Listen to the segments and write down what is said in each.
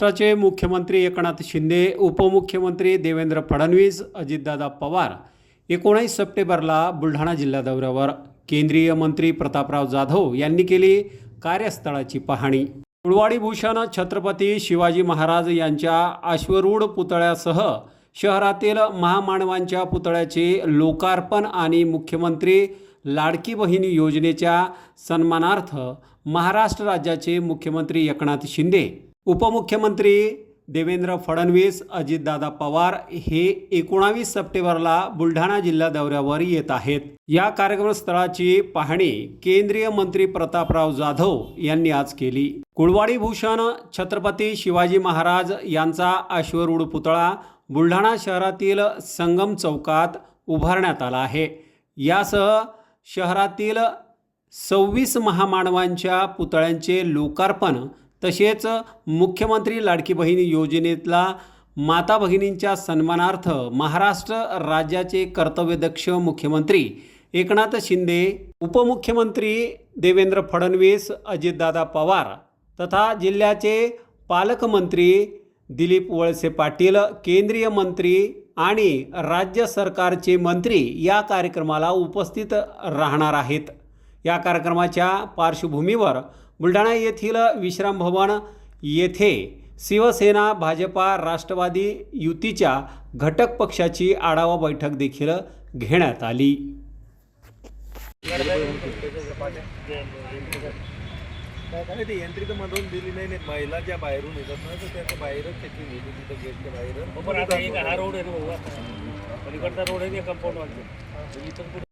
महाराष्ट्राचे मुख्यमंत्री एकनाथ शिंदे उपमुख्यमंत्री देवेंद्र फडणवीस अजितदादा पवार एकोणीस सप्टेंबरला बुलढाणा जिल्हा दौऱ्यावर केंद्रीय मंत्री प्रतापराव जाधव यांनी केली कार्यस्थळाची पाहणी. कुळवाडी भूषण छत्रपती शिवाजी महाराज यांच्या अश्वरूढ पुतळ्यासह शहरातील महामानवांच्या पुतळ्याचे लोकार्पण आणि मुख्यमंत्री लाडकी बहीण योजनेच्या सन्मानार्थ महाराष्ट्र राज्याचे मुख्यमंत्री एकनाथ शिंदे उपमुख्यमंत्री देवेंद्र फडणवीस अजितदादा पवार हे एकोणावीस सप्टेंबरला बुलढाणा जिल्हा दौऱ्यावर येत आहेत. या कार्यक्रमस्थळाची पाहणी केंद्रीय मंत्री प्रतापराव जाधव यांनी आज केली. कुळवाडी भूषण छत्रपती शिवाजी महाराज यांचा अश्वरूढ पुतळा बुलढाणा शहरातील संगम चौकात उभारण्यात आला आहे. यासह शहरातील सव्वीस महामानवांच्या पुतळ्यांचे लोकार्पण तसेच मुख्यमंत्री लाडकी बहीण योजनेतला माता भगिनींच्या सन्मानार्थ महाराष्ट्र राज्याचे कर्तव्यदक्ष मुख्यमंत्री एकनाथ शिंदे उपमुख्यमंत्री देवेंद्र फडणवीस अजितदादा पवार तथा जिल्ह्याचे पालकमंत्री दिलीप वळसे पाटील केंद्रीय मंत्री आणि राज्य सरकारचे मंत्री या कार्यक्रमाला उपस्थित राहणार आहेत. या कार्यक्रमाच्या पार्श्वभूमीवर बुलढाणा येथील विश्राम भवन येथे शिवसेना भाजपा राष्ट्रवादी युतीच्या घटक पक्षाची आढावा बैठक देखील घेण्यात आली. मधून दिली नाही नाही महिला ज्या बाहेरून येतात ना तर त्याच्या बाहेरच चेकिंग दिली तिथं गेटच्या बाहेर पण आता एक हा रोड आहे ना भाऊ आता. पलीकडचा रोड आहे कंपाऊंड वाटते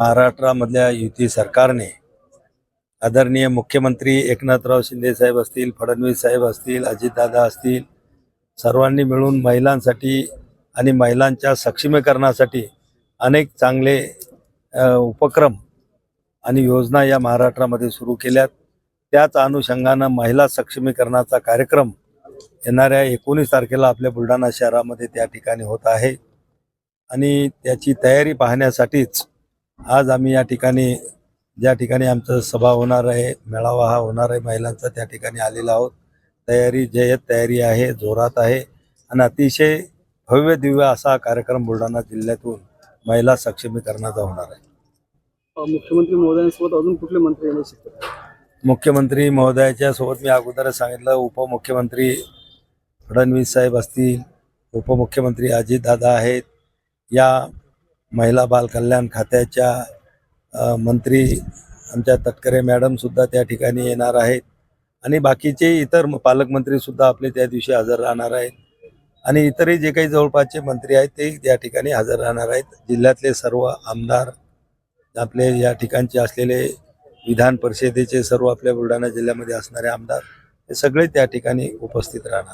महाराष्ट्रामधल्या युती सरकारने आदरणीय मुख्यमंत्री एकनाथराव शिंदे साहेब असतील फडणवीस साहेब असतील अजितदादा असतील सर्वांनी मिळून महिलांसाठी आणि महिलांच्या सक्षमीकरणासाठी अनेक चांगले उपक्रम आणि योजना या महाराष्ट्रामध्ये सुरू केल्यात. त्याच अनुषंगानं महिला सक्षमीकरणाचा कार्यक्रम येणाऱ्या एकोणीस तारखेला आपल्या बुलढाणा शहरामध्ये त्या ठिकाणी होत आहे. आणि त्याची तयारी पाहण्यासाठीच आज आम्ही या ठिकाणी ज्या ठिकाणी आमचं सभा होणार आहे मेळावा हा होणार आहे महिलांचा त्या ठिकाणी आलेला आहोत. तयारी जयत तयारी आहे जोरात आहे. आणि अतिशय भव्य दिव्य असा कार्यक्रम बुलढाणा जिल्ह्यातून महिला सक्षमीकरणाचा होणार आहे. मुख्यमंत्री महोदयांसोबत अजून कुठले मंत्री येऊ शकतात? मुख्यमंत्री महोदयाच्या सोबत मी अगोदरच सांगितलं उपमुख्यमंत्री फडणवीस साहेब असतील उपमुख्यमंत्री अजितदादा आहेत या महिला बालकल्याण खात्याच्या मंत्री आमच्या तटकरे मॅडमसुद्धा त्या ठिकाणी येणार आहेत. आणि बाकीचे इतर पालकमंत्रीसुद्धा आपले त्या दिवशी हजर राहणार आहेत. आणि इतरही जे काही जवळपासचे मंत्री आहेत ते त्या ठिकाणी हजर राहणार आहेत. जिल्ह्यातले सर्व आमदार आपले या ठिकाणचे असलेले विधान परिषदेचे सर्व आपल्या बुलढाणा जिल्ह्यामध्ये असणारे आमदार हे सगळे त्या ठिकाणी उपस्थित राहणार